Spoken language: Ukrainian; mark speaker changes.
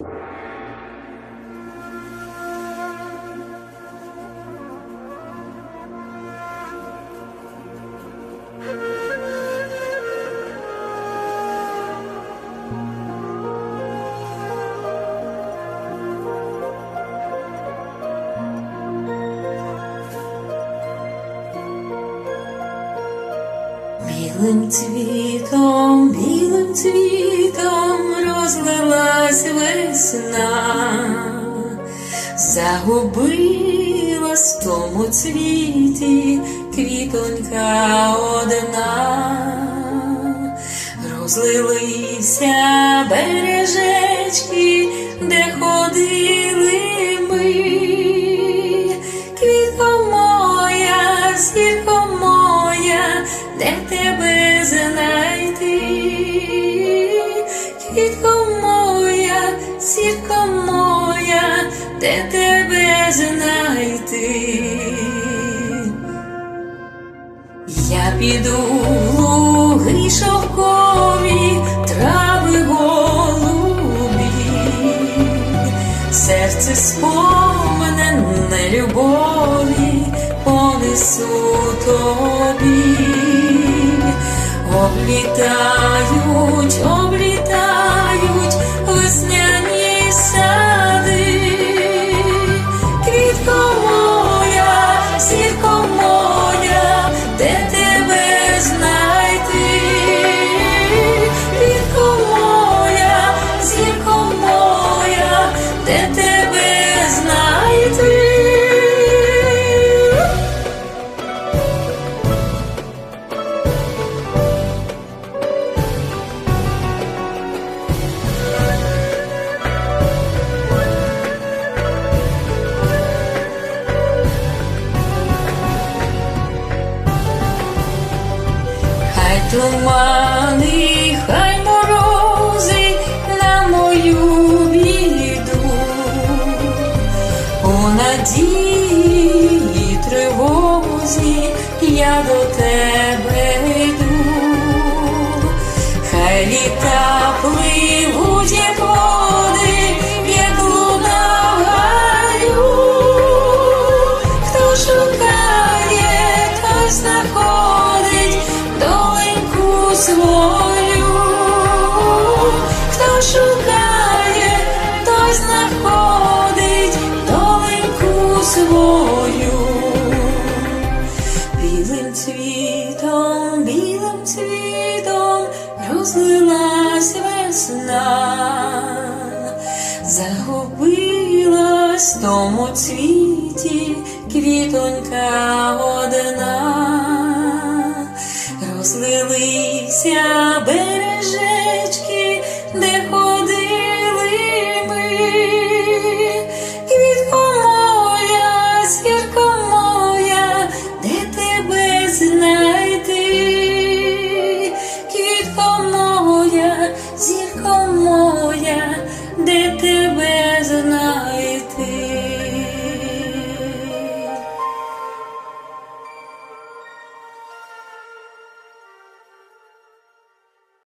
Speaker 1: Білим цвітом, білим цвітом весна, загубилась в тому цвіті квітонька одна, розлилися бережечки, де ходили ми, квітко моя, зірко моя, де тебе знайти, квітко моя, де тебе знайти. Я піду в луги шовкові, трави голубі, серце споминене любові понесу тобі, облітають, облітають тумани, хай морози на мою біду, у надії тривозі я до тебе йду, хай літа цвітом, білим цвітом розлилась весна, загубилась в тому цвіті квітонька